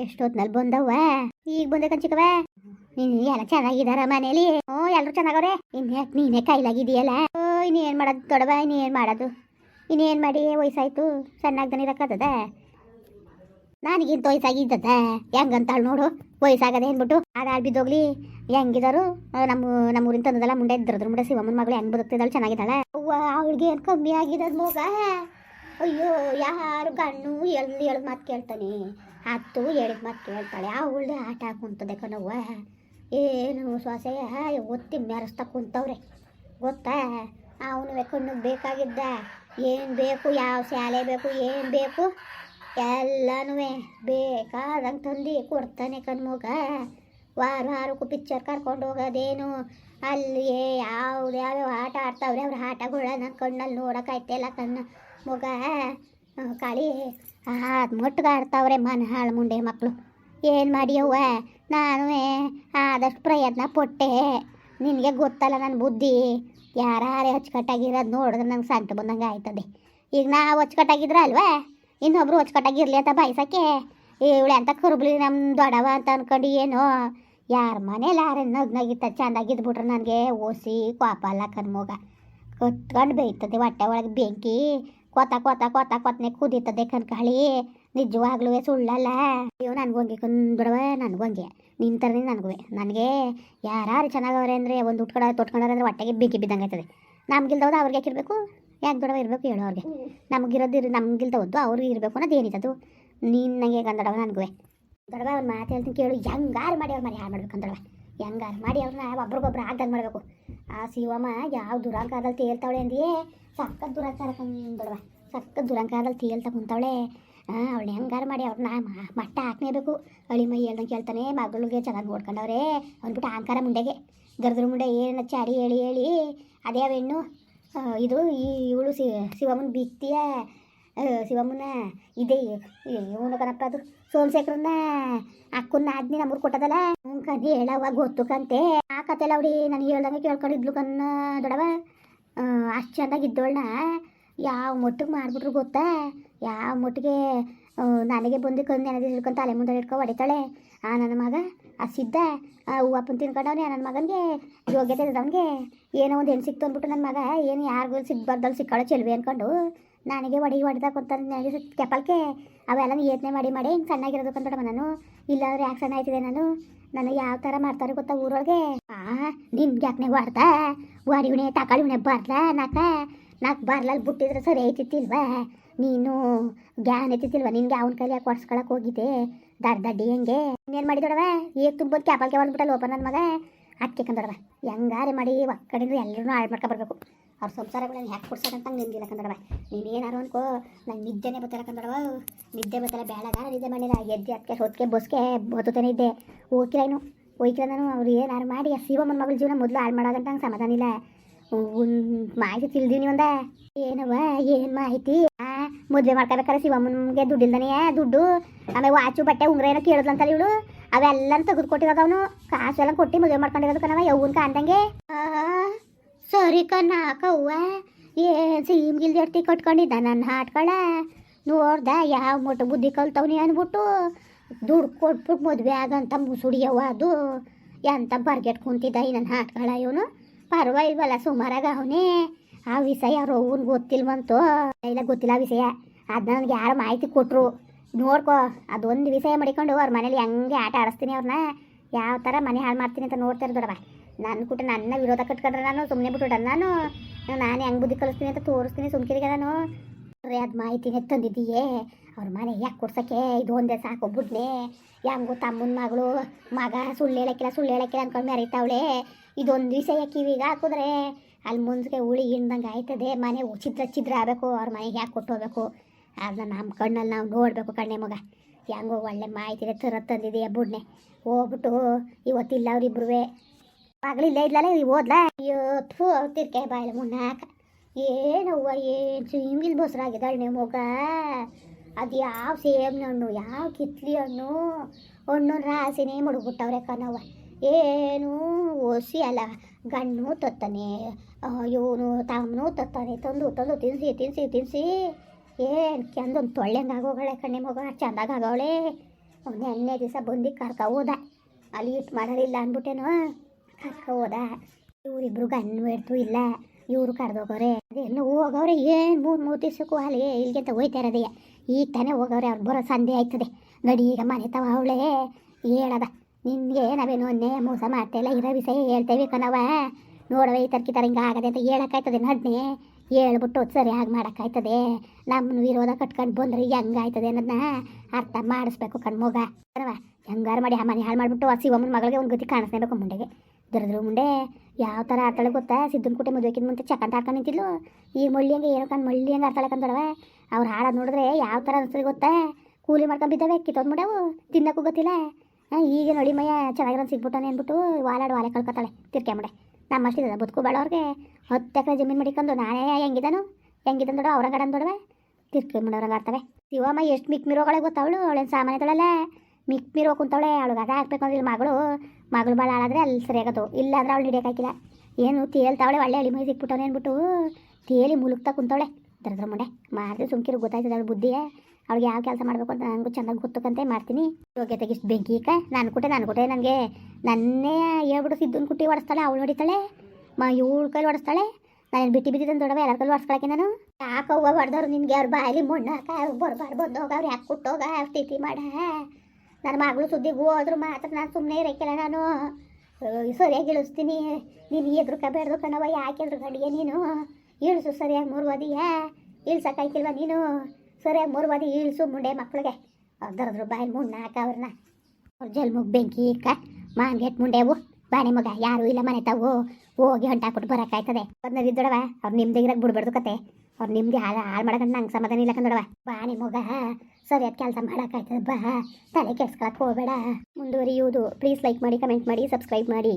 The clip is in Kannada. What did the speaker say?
ಎಷ್ಟೊತ್ನಲ್ಲಿ ಬಂದವ ಈಗ ಬಂದೆ ಕಂಚಿಕವ ನೀನು ಎಲ್ಲ ಚೆನ್ನಾಗಿದಾರ ಮನೇಲಿ? ಹ್ಞೂ ಎಲ್ಲರೂ ಚೆನ್ನಾಗವ್ರೆ? ಇನ್ಯಾಕೆ ನೀನೇ ಕೈಲಾಗಿದೆಯಲ್ಲ ಓ ಇನ್ನೇನು ಮಾಡೋದು ದೊಡ್ಡವ ಇನ್ನೇನು ಮಾಡೋದು? ಇನ್ನೇನು ಮಾಡಿ ವಯಸ್ಸಾಯ್ತು? ಸಣ್ಣಾಗ್ದಾನೆ ಇರಕ್ಕದ ನನಗಿಂತ ವಯಸ್ಸಾಗಿದ್ದದ? ಹೆಂಗಂತಾಳು ನೋಡು? ವಯಸ್ಸಾಗದೆ ಅಂದ್ಬಿಟ್ಟು ಆಡಾಳ್ ಬಿದ್ದೋಗ್ಲಿ. ಹೆಂಗಿದಾರು? ನಮ್ಮ ನಮ್ಮ ಊರಿನ ತಂದದಲ್ಲ ಮುಂಡೆ ಇದ್ರದ್ರ ಮುಂಡೆ ಶಿವಮ್ಮನ ಮಗಳು ಹೆಂಗ್ ಬದುಕ್ತಿದ್ದಾಳೆ ಚೆನ್ನಾಗಿದ್ದಾಳೆ? ಅವ್ವ, ಅವಳಿಗೆ ಏನು ಕಮ್ಮಿ ಆಗಿದ ಮಗ? ಅಯ್ಯೋ, ಯಾರು ಗಣ್ಣು ಎಳ್ದು ಎಳ್ದು ಮಾತು ಕೇಳ್ತಾನೆ. ಹತ್ತು ಹೇಳಿದ ಹೇಳ್ತಾಳೆ ಕೇಳ್ತಾಳೆ ಉಳ್ದೆ ಆಟ ಕುಂತದೆ ಕಣವ್ವ. ಏನು ಸೊಸೆಯ ಒತ್ತಿ ಮೆರೆಸ್ತಾ ಕುಂತವ್ರೆ. ಗೊತ್ತಾ? ಅವನು ಕಣ್ಣು ಬೇಕಾಗಿದ್ದ. ಏನು ಬೇಕು ಯಾವ ಶಾಲೆ ಬೇಕು ಏನು ಬೇಕು ಎಲ್ಲನೂ ಬೇಕಾದಂಗೆ ತಂದು ಕೊಡ್ತಾನೆ ಕಣ್ಮಗ. ವಾರ ವಾರಕ್ಕೂ ಪಿಕ್ಚರ್ ಕರ್ಕೊಂಡು ಹೋಗೋದೇನು? ಅಲ್ಲಿ ಯಾವ್ದು ಯಾವ್ಯಾವ ಆಟ ಆಡ್ತಾವ್ರೆ ಅವ್ರ ಆಟಗಳ ನನ್ನ ಕಣ್ಣಲ್ಲಿ ನೋಡೋಕ್ಕಾಯ್ತಿಲ್ಲ ಕಣ್ಣು ಮಗ ಆ, ಕಾಳಿ ಅದು ಮುಟ್ಗಾಡ್ತಾವ್ರೆ ಮನ ಹಾಳು ಮುಂಡೆ ಮಕ್ಕಳು ಏನು ಮಾಡಿಯವ್ವ? ನಾನು ಆದಷ್ಟು ಪ್ರಯತ್ನ ಪಟ್ಟೆ. ನಿನಗೆ ಗೊತ್ತಲ್ಲ ನನ್ನ ಬುದ್ಧಿ. ಯಾರೇ ಅಚ್ಚುಕಟ್ಟಾಗಿರೋದು ನೋಡಿದ್ರೆ ನಂಗೆ ಸಂತ ಬಂದಂಗೆ ಆಯ್ತದೆ. ಈಗ ನಾವು ಅಚ್ಚುಕಟ್ಟಾಗಿದ್ರ ಅಲ್ವಾ? ಇನ್ನೊಬ್ರು ಅಚ್ಚುಕಟ್ಟಾಗಿರ್ಲಿ ಅಂತ ಬಯಸಕ್ಕೆ? ಇವಳೆ ಅಂತ ಕರುಬ್ಲಿ ನಮ್ಮ ದೊಡವ ಅಂತ ಅನ್ಕೊಂಡು ಏನೋ? ಯಾರ ಮನೇಲಿ ಯಾರೇ ನಗ್ ನಗಿತ್ತ ಚೆಂದಾಗಿದ್ಬಿಟ್ರೆ ನನಗೆ ಓಸಿ ಕೋಪ ಕಣ್ಮಗ ಕತ್ಕೊಂಡು ಬೇಯ್ತದೆ ಹೊಟ್ಟೆ ಒಳಗೆ ಬೆಂಕಿ. ಕೊತ ಕೊತ ಕೊತ ಕುದಿತ ದೇಖನ್ ಕಣ್ಕಾಳಿ ನಿಜವಾಗ್ಲೂ ಸುಳ್ಳಲ್ಲ. ಅಯ್ಯೋ, ನನಗೊಂಗೆ ಕಂದ್ಬಿಡವ ನನಗೊಂಗೆ. ಥರನೇ ನನಗೂ ನನಗೆ ಯಾರು ಚೆನ್ನಾಗವ್ರೆ ಅಂದರೆ, ಒಂದು ಉಟ್ಕೊಡ, ತೊಟ್ಕೊಂಡವ್ರೆ ಅಂದರೆ ಹೊಟ್ಟೆಗೆ ಬಿಗಿ ಬಿದ್ದಂಗೆ ಆಯ್ತದೆ. ನಮ್ಗಿಲ್ದವ್ದು ಅವ್ರಿಗೆ ಹಾಕಿರ್ಬೇಕು ಯಾಕೆ ದೊಡವ ಇರಬೇಕು ಹೇಳೋ ಅವ್ರಿಗೆ. ನಮಗಿರೋದು ಇರ್ ನಮ್ಗಿಲ್ದವದ್ದು ಅವ್ರಿಗೆ ಇರಬೇಕು ಅನ್ನೋದು ಏನಿತ್ತದು ನೀನು ನನಗೆ ಗಂದಡವ ನನಗೂ ದೊಡವ ಅವ್ರು ಮಾತು ಹೇಳ್ತೀನಿ ಕೇಳು. ಹೆಂಗಾರು ಮಾಡಿ ಅವ್ರು ಮನೆ ಹಾಳು ಮಾಡ್ಬೇಕಂದಡವ ಹೆಂಗಾರು ಮಾಡಿ ಅವ್ರನ್ನ ಒಬ್ರಿಗೊಬ್ರು ಆಗ್ದಂಗೆ ಮಾಡಬೇಕು. ಆ ಶಿವಮ್ಮ ಯಾವ ದುರಂಕಾರದಲ್ಲಿ ತೇಲ್ತಾವಳೆ ಅಂದಿಯೇ? ಸಕ್ಕ ದುರಂಕಾರ ಕಂದೊಡವ ಸಕ್ಕ ದುರಂಕಾರದಲ್ಲಿ ತೇಲ್ತಾ ಹಾಂ ಅವಳು ಹೆಂಗಾರು ಮಾಡಿ ಅವ್ರನ್ನ ಮಟ್ಟ ಹಾಕ್ನೇಬೇಕು. ಅಳಿ ಮೈ ಹೇಳ್ದಂಗೆ ಕೇಳ್ತಾನೆ, ಮಗಳಿಗೆ ಚೆನ್ನಾಗಿ ನೋಡ್ಕೊಂಡವ್ರೆ ಅಂದ್ಬಿಟ್ಟು ಅಹಂಕಾರ ಮುಂಡೆಗೆ. ಗರ್ದ್ರ ಮುಂಡೆ ಏನು ಚಾಡಿ ಹೇಳಿ ಹೇಳಿ, ಅದೇ ಹೆಣ್ಣು. ಇದು ಈ ಇವಳು ಶಿವಮ್ಮನ ಬಿತ್ತಿಯ ಶಿವಮ್ಮನ ಇದೆ ಇವನು ಕಣಪ್ಪ ಅದು? ಸೋಮಶೇಖರನ್ನ ಅಕ್ಕನ್ನ ಆದ್ನಿ ನಮ್ಮೂರು ಕೊಟ್ಟದಲ್ಲ? ಕಣಿ ಹೇಳವ ಗೊತ್ತು ಕಂತೆ. ಕತೆಲ್ಲ ಅವ್ರಿ ನನಗೆ ಹೇಳ್ದಂಗೆ ಕೇಳ್ಕೊಂಡಿದ್ಲು ಕನ್ನ ದೊಡವ. ಅಷ್ಟು ಚೆಂದಾಗಿದ್ದೋಳ್ನ ಯಾವ ಮೊಟ್ಟಿಗೆ ಮಾಡಿಬಿಟ್ರು ಗೊತ್ತಾ? ಯಾವ ಮೊಟ್ಟಿಗೆ ನನಗೆ ಬಂದು ಕಂದು ನೆನದಿ ಹಿಡ್ಕೊಂಡು ತಲೆ ಮುಂದೆ ಹಿಡ್ಕೊ ಹೊಡಿತಾಳೆ. ಆ, ನನ್ನ ಮಗ. ಆ, ಸಿದ್ಧ. ಹೂವಪ್ಪನ ತಿನ್ಕೊಂಡವನೇ. ನನ್ನ ಮಗನಿಗೆ ಯೋಗ್ಯತೆ ಇದ್ದವನಿಗೆ. ಏನೋ ಒಂದು ಹೆಣ್ಣು ಸಿಕ್ತು ಅಂದ್ಬಿಟ್ಟು ನನ್ನ ಮಗ, ಏನು ಯಾರಿಗೂ ಸಿಗ್ಬಾರ್ದಲ್ಲಿ ಸಿಕ್ಕಾಳೆ ಚೆಲ್ವಿ ಅನ್ಕೊಂಡು ನನಗೆ ಒಡಿ ಹೊಡೆದಾಕೊಂತ ನನಗೆ ಸಿಕ್ ಕೆಪಲ್ಕೆ ಅವೆಲ್ಲ ಯೋಚನೆ ಮಾಡಿ ಮಾಡಿ ಹಿಂಗೆ ಸಣ್ಣಾಗಿರೋದು ಕಂದಡವ ನಾನು. ಇಲ್ಲಾಂದ್ರೆ ಯಾಕೆ ಸಣ್ಣ ಆಯ್ತಿದೆ ನಾನು? ನನಗೆ ಯಾವ ಥರ ಮಾಡ್ತಾರೆ ಗೊತ್ತಾ ಊರೊಳಗೆ? ಆ, ನಿನ್ಗೆ ಯಾಕೆ ಹೊಡ್ದ? ತಕಾಳಿ ತಕಾಳಿವಣೆ ಬರ್ಲ ನಾಕ? ನಾಲ್ಕು ಬರ್ಲಲ್ಲಿ ಬಿಟ್ಟಿದ್ರೆ ಸರಿ ಐತಿತ್ತಿಲ್ವಾ? ನೀನು ಗ್ಯಾನ್ ಐತಿತ್ತಿಲ್ವ ನಿನ್ಗೆ ಅವ್ನ ಕೈಲಿ ಯಾಕೆ ಹೊಡ್ಸ್ಕೊಳಕ್ ಹೋಗಿದ್ದೆ? ದಡ್ ದಡ್ಡಿ ಹೆಂಗೆ? ಇನ್ನೇನು ಮಾಡಿದೊಡವ? ಈಗ ತುಂಬೋದು ಕ್ಯಾಪಲ್ಕೆ ಹೊಡ್ಬಿಟ್ಟಲ್ಲ ಓಪನ್ ನನ್ನ ಮಗ. ಅದಕ್ಕೆ ಕಂದಡವ ಹೆಂಗಾರೆ ಮಾಡಿ ಒಕ್ಕಡಿಂದ ಎಲ್ಲರೂ ಹಾಳು ಮಾಡ್ಕೊ ಬರ್ಬೇಕು. ಅವ್ರ ಸಂಸಾರಗಳನ್ನ ಹ್ಯಾಕ್ ಕೊಡ್ಸಕ್ಕಂತ ನಿಂದಿಲ್ಲ ಕಂದಡವ. ನೀನೇನಾರು ಅನ್ಕೋ, ನಂಗೆ ನಿದ್ದೆನೇ ಬತ್ತಲ್ಲ ಕಂದಡವ. ನಿದ್ದೆ ಬತ್ತಲ್ಲ ಬೇಡಗ ನಿದ್ದೆ ಮಾಡಿಲ್ಲ ಎದ್ದೆ ಅದಕ್ಕೆ ಹೊತ್ತಿಗೆ ಬಸ್ಗೆ ಬತ್ತುತ್ತಾನೆ ಇದ್ದೆ. ಹೋಗಿಲ್ಲ ಇನ್ನು? ಹೋಯ್ಕಿಲ್ಲ ನಾನು? ಅವ್ರು ಏನಾರು ಮಾಡಿ, ಆ ಶಿವಮ್ಮನ ಮಗಳ ಜೀವನ ಮೊದಲು ಹಾಳು ಮಾಡೋದಂತ ನಂಗೆ ಸಮಾಧಾನ ಇಲ್ಲ. ಮಾಹಿತಿ ತಿಳಿದೀನಿ ಒಂದ? ಏನವ ಏನು ಮಾಹಿತಿ? ಮದುವೆ ಮಾಡ್ಕೋಬೇಕಾದ್ರೆ ಶಿವಮ್ಮನಿಗೆ ದುಡ್ಡಿಲ್ದಾನೆ ದುಡ್ಡು? ಆಮೇಲೆ ವಾಚು, ಬಟ್ಟೆ, ಉಂಗ್ರ ಏನೋ ಕೇಳಿದ್ಲಂತಲ್ಲ ಇವಳು? ಅವೆಲ್ಲನೂ ತೆಗೆದು ಕೊಟ್ಟಿರೋದು ಅವನು ಎಲ್ಲ ಕೊಟ್ಟು ಮದುವೆ ಮಾಡ್ಕೊಂಡಿರೋದು ಕಣವ ಯವ್ವನ್ ಕಾಣ್ದಂಗೆ. ಆ, ಸರಿ ಕಣ್ಣ ಕವ್ವ. ಏನು ಸೀಮ್ಗಿಲ್ ಎಡ್ತಿ ಕಟ್ಕೊಂಡಿದ್ದ ನನ್ನ ಹಾಟ್ಕೊಳ? ನೋಡ್ದ ಯಾವ ಮೊಟ್ಟ ಬುದ್ಧಿ ಕಲ್ತವ್ನಿ ಅಂದ್ಬಿಟ್ಟು ದುಡ್ಡು ಕೊಟ್ಬಿಟ್ಟು ಮದುವೆ ಆಗಂತ ಮುಸುಡಿಯವ ಅದು. ಎಂತ ಬರ್ಗೆಟ್ ಕುಂತಿದ್ದ ಈ ನನ್ನ ಹಾಟ್ಕೊಳ ಇವನು? ಪರವಾಗಿಲ್ವಲ್ಲ ಸುಮಾರಾಗ ಅವನೇ. ಆ ವಿಷಯ ಅವ್ರ ಅವ್ವನ್ ಗೊತ್ತಿಲ್ವಂತು. ಇಲ್ಲ ಗೊತ್ತಿಲ್ಲ ವಿಷಯ. ಅದನ್ನ ನನಗೆ ಯಾರು ಮಾಹಿತಿ ಕೊಟ್ಟರು ನೋಡ್ಕೋ ಅದೊಂದು ವಿಷಯ ಮಾಡಿಕೊಂಡು ಅವ್ರ ಮನೇಲಿ ಹಂಗೆ ಆಟ ಆಡಿಸ್ತೀನಿ ಅವ್ರನ್ನ ಯಾವ ಥರ ಮನೆ ಹಾಳು ಮಾಡ್ತೀನಿ ಅಂತ ನೋಡ್ತಾರೆ ದೊಡವ ನನ್ನ ಕೂಟ ನನ್ನ ವಿರೋಧ ಕಟ್ಕೊಂಡ್ರೆ ನಾನು ಸುಮ್ಮನೆ ಬಿಟ್ಟು ನಾನು ನಾನು ಹೆಂಗೆ ಬುದ್ಧಿ ಕಲಿಸ್ತೀನಿ ಅಂತ ತೋರಿಸ್ತೀನಿ ಸುಮ್ಕಿರಿಗೆ ನಾನು. ರೀ ಅದು ಮಾಹಿತಿನೇ ತಂದಿದ್ದೀಯೇ? ಅವ್ರ ಮನೆ ಯಾಕೆ ಕೊಡ್ಸೋಕ್ಕೆ? ಇದು ಒಂದೇ ಸಾಕು ಬಿಡ್ನೆ ಹೆಂಗು ತಮ್ಮನ ಮಗಳು? ಮಗ ಸುಳ್ಳು ಹೇಳಕ್ಕಿಲ್ಲ ಸುಳ್ಳು ಹೇಳಕ್ಕಿಲ್ಲ ಅನ್ಕೊಂಡು ಮೆರೀತಾವಳೆ. ಇದೊಂದು ವಿಷಯ ಕಿವಿಗೆ ಹಾಕಿದ್ರೆ ಅಲ್ಲಿ ಮುಂದಕ್ಕೆ ಉಳಿ ಹಿಂದಂಗೆ ಆಯ್ತದೆ. ಮನೆ ಚಿತ್ರ ಚಿದ್ರ ಆಗಬೇಕು, ಅವ್ರ ಮನೆಗೆ ಯಾಕೆ ಕೊಟ್ಟು ಹೋಗ್ಬೇಕು? ಅದನ್ನ ನಮ್ಮ ಕಣ್ಣಲ್ಲಿ ನಾವು ನೋಡಬೇಕು ಕಣ್ಣೆ ಮಗ. ಹೆಂಗೋ ಒಳ್ಳೆ ಮಾಹಿತಿ ತರ ತಂದಿದೆಯಾ ಬುಡ್ನೆ. ಹೋಗ್ಬಿಟ್ಟು ಇವತ್ತಿಲ್ಲ ಅವ್ರಿಬ್ರುವೆ ಮಗಳಿಲ್ಲ ಇದ್ಲಲ್ಲ ಇವ್ ಓದ್ಲಾ ಅಯ್ಯೋ, ಥೂ, ತಿರ್ಕೆ ಬಾಯಿಲೆ ಮುನ್ನಾಕ. ಏನವ್ವ, ಏನು ಹಿಂಗಿಲ್ ಬಸ್ರಾಗಿದ್ದಾಳೆ ಮಗ? ಅದು ಯಾವ ಸೇಬ್ನ ಹಣ್ಣು, ಯಾವ ಕಿತ್ಲಿ ಹಣ್ಣು? ಹಣ್ಣು ರಾಸಿನೇ ಮುಡುಗ್ಬಿಟ್ಟವ್ರೆ ಕಣವ್ವ. ಏನು ಓಸಿ ಅಲ್ಲ. ಗಣ್ಣು ತತ್ತನೆ. ಇವನು ತಮ್ಮನು ತತ್ತಾನೆ. ತಂದು ತಂದು ತಿನ್ಸಿ ತಿನ್ಸಿ ತಿನ್ಸಿ. ಏನು ಕೆಂದೊಂದು ತೊಳ್ಳೆಂಗೆ ಆಗೋಗಳೆ ಕಣ್ಣಿ ಮಗ ಚಂದಾಗ ಆಗೋಳೇ ಅವ್ನು ಎಣ್ಣೆ ದಿವಸ ಬಂದು ಕರ್ಕ ಹೋದ ಅಲ್ಲಿ ಇಟ್ಟು ಮಾಡೋರಿಲ್ಲ ಅಂದ್ಬಿಟ್ಟೇನು ಕರ್ಕ ಹೋದ ಇವರಿಬ್ರು ಗಣ್ಣು ಹಿಡ್ತು ಇಲ್ಲ, ಇವರು ಕರೆದೋಗವ್ರೆ. ಅದೇನು ಹೋಗವ್ರೆ, ಏನು ಮೂರು ಮೂರು ದಿವ್ಸಕ್ಕೂ ಅಲ್ಲಿ ಇಲ್ಲಿಗೆ ಅಂತ ಹೋಯ್ತಾ ಇರೋದೇ ಈಗ ತಾನೇ ಹೋಗವ್ರೆ, ಅವ್ರು ಬರೋ ಸಂಧೆ ಆಯ್ತದೆ. ನಡಿ, ಈಗ ಮನೆ ತವ ಅವಳೇ. ಹೇಳದ, ನಿನಗೆ ನಾವೇನು ಅನ್ನೆ ಮೋಸ ಮಾಡ್ತಾಯಿಲ್ಲ ಇರೋ ವಿಷಯ ಹೇಳ್ತೇವೆ ಕಣವ ನೋಡವೆ ಈ ತರ್ಕಿ ಥರ ಹಿಂಗೆ ಆಗದೆ ಅಂತ ಹೇಳಕ್ಕಾಯ್ತದೆ ನಡ್ನೆ ಹೇಳ್ಬಿಟ್ಟು ಸರಿ ಹಾಗೆ ಮಾಡೋಕ್ಕಾಯ್ತದೆ. ನಮ್ಮನ್ನು ವಿರೋಧ ಕಟ್ಕೊಂಡು ಬಂದ್ರೆ ಹೆಂಗಾಯ್ತದೆ ಅನ್ನೋದನ್ನ ಅರ್ಥ ಮಾಡಿಸ್ಬೇಕು ಕಣ್ಮೋಗ ಅಲ್ವಾ ಹೆಂಗಾರು ಮಾಡಿ ಆ ಮನೆ ಹಾಳು ಮಾಡಿಬಿಟ್ಟು ಆ ಶಿವಮ್ಮನ ಮಗಳಿಗೆ ಒಂದು ಗತಿ ಕಾಣಿಸ್ಲೇಬೇಕು ಮುಂಡೆಗೆ ದರದ್ರು ಮುಂಡೆ ಯಾವ ಥರ ಆಡ್ತಾಳೆ ಗೊತ್ತಾ? ಸಿದ್ದನ ಕುಟೆ ಮದುವೆಕಿದ್ ಮುಂಚೆ ಚಕಂತ ಆಡ್ಕೊಂಡು ನಿಂತಿದ್ಲು. ಈ ಮಳ್ಳಿ ಹಂಗೆ ಏನೋ ಮಳ್ಳಿ ಹಂಗೆ ಆಡ್ತಾಳೆ ಅವ್ರು ಹಾಡೋದು ನೋಡಿದ್ರೆ ಯಾವ ಥರ ಅನಿಸ್ತದೆ ಗೊತ್ತಾ? ಕೂಲಿ ಮಾಡ್ಕೊಂಡು ಬಿದ್ದಾವೆ, ಕಿತ್ತೋದು ಮುಡವು ತಿನ್ನಕ್ಕೂ ಗೊತ್ತಿಲ್ಲ. ಈಗ ನೋಡಿ ಮಯ್ಯ ಚೆನ್ನಾಗಿರೋ ಸಿಗ್ಬಿಟ್ಟಾನೆ ಅಂದ್ಬಿಟ್ಟು ವಾಲಾಡು ವಾಲೆ ಕಳ್ಕೊತಾಳೆ ತಿರ್ಕೆ ಮುಡೆ ನಮ್ಮಷ್ಟಿದೆ ಬದುಕು ಬಾಳೋರಿಗೆ. ಹತ್ತು ಎಕರೆ ಜಮೀನು ಮಡಿಕೊಂಡು ನಾನೇ ಹೆಂಗಿದನು? ಹೆಂಗಿದ್ದಾನು ದೊಡ್ಡ ಅವ್ರ ಗಡನ್ ದೊಡವೆ ತಿರ್ಕೆ ಮುಡೋರಂಗೆ ಆಡ್ತವೆ ಶಿವಮ್ಮ ಎಷ್ಟು ಮಿಕ್ ಮಿರೋಗಳೇ ಗೊತ್ತವಳು, ಅವಳೇನು ಸಾಮಾನ್ಯ ತೊಳಲ್ಲ ಮಿಕ್ ಮಿರೋ ಕುಂತವಳೆ ಅವಳಿಗೆ ಅದ ಹಾಕ್ಬೇಕು ಅಂದ್ರೆ ಮಗಳು. ಮಗಳು ಭಾಳ ಆಳಾದ್ರೆ ಅಲ್ಲಿ ಸರಿಯಾಗದು. ಇಲ್ಲ ಅಂದ್ರೆ ಅವಳು ಹಿಡಿಯೋಕ್ಕಾಗಿಲ್ಲ ಏನು ತೇಲ್ತಾವಳೆ ಒಳ್ಳೆ ಅಳಿ ಮೈ ಸಿಕ್ಬಿಟ್ಟವನೆ ಅಂದ್ಬಿಟ್ಟು ತೇಲಿ ಮುಲುಕ್ತಾ ಕುಂತವಳೆ. ದರದ್ರ ಮುಂಡೆ. ಮಾಡಿದ್ರೆ ಸುಮ್ಕಿರು ಗೊತ್ತಾಯ್ತದೆ ಅವಳು ಬುದ್ಧಿ ಅವಳಿಗೆ ಯಾವ ಕೆಲಸ ಮಾಡಬೇಕು ಅಂತ ನನಗೂ ಚೆನ್ನಾಗಿ ಗೊತ್ತಕ್ಕಂತೆ ಮಾಡ್ತೀನಿ. ಯೋಗ್ಯತೆಗೆ ಇಷ್ಟು ಬೆಂಕಿ ಈಗ ನಾನು ಕೊಟ್ಟೆ ನಾನು ಕೊಟ್ಟೆ ನನಗೆ ನನ್ನೇ ಹೇಳ್ಬಿಟ್ಟು ಸಿದ್ದನ್ ಕುಟ್ಟಿ ಹೊಡಿಸ್ತಾಳೆ ಅವಳು ಹೊಡಿತಾಳೆ. ಮ, ಇವಳು ಕೈಲಿ ಹೊಡಿಸ್ತಾಳೆ ನಾನು ಬಿಟ್ಟು ಬಿದ್ದಿದ್ದೆ ದೊಡ್ಡವ ಎಲ್ಲರ ಕೈಲಿ ಹೊಡ್ಸ್ಕೊಳಕ್ಕೆ ನಾನು? ಯಾಕೆ ಹೋಗ ಹೊಡೆದವ್ರು ನಿನಗೆ ಅವ್ರ ಬಾಯಲ್ಲಿ ಮಣ್ಣು ಹಾಕ ಬರ್ಬಾರ್ದು ಬಂದೋಗ, ಅವ್ರು ಯಾಕೆ ಕುಟ್ಟೋಗ ಸ್ಥಿತಿ ಮಾಡ. ನನ್ನ ಮಗಳು ಸುದ್ದಿಗೂ ಹೋದ್ರು ಮಾತ್ರ ನಾನು ಸುಮ್ಮನೆ ಇರೋಕ್ಕಿಲ್ಲ ನಾನು. ಸರಿಯಾಗಿ ಇಳಿಸ್ತೀನಿ. ನೀನು ಎದ್ರುಕಬೇಡ್ದು ಕಣವ ಯಾಕೆ ಎದ್ರುಕಡಿಗೆ ನೀನು? ಇಳಿಸು ಸರಿಯಾಗಿ ಮೂರು ಮೂರ್ವದಿಯ ಇಳ್ಸಕ್ಕಾಯ್ತಿಲ್ವ ನೀನು? ಸರಿಯಾಗಿ ಮೂರ್ವಾದಿ ಇಳಿಸು ಮುಂಡೆ ಮಕ್ಕಳಿಗೆ ಅದರದ್ರು ಬಾಯಿ ಮುಣ್ಣ ಹಾಕ ಅವ್ರನ್ನ. ಅವ್ರ ಜಲ್ಮುಗ್ ಬೆಂಕಿ ಇಕ್ಕ ಮಾನ್ಗೆಟ್ ಮುಂಡೆವು ಬಾಣಿ ಮಗ, ಯಾರು ಇಲ್ಲ ಮನೆ ತಾವು. ಹೋಗಿ ಹೊಂಟಾಕ್ಬಿಟ್ಟು ಬರೋಕ್ಕಾಯ್ತದೆ ಬಂದಿದ್ದೊಡವ ಅವ್ರು ನಿಮ್ದಿಗಿರಕ್ಕೆ ಬಿಡ್ಬಾರ್ದು ಕತೆ. ಅವ್ರು ನಿಮ್ಗೆ ಹಾಳು ಹಾಳು ಮಾಡಕಂತ ನಂಗೆ ಸಮಾಧಾನ ಇಲ್ಲ ಕಂದೊಡವ ಬಾಣಿ ಮಗ ಸರಿಯಾದ ಕೆಲಸ ಮಾಡೋಕ್ಕಾಯ್ತದೆ ಬಾ. ತಲೆ ಕೆಡ್ಸ್ಕೊಳಕ್ಕೆ ಹೋಗಬೇಡ. ಮುಂದುವರಿಯುವುದು. ಪ್ಲೀಸ್ ಲೈಕ್ ಮಾಡಿ, ಕಮೆಂಟ್ ಮಾಡಿ, ಸಬ್ಸ್ಕ್ರೈಬ್ ಮಾಡಿ.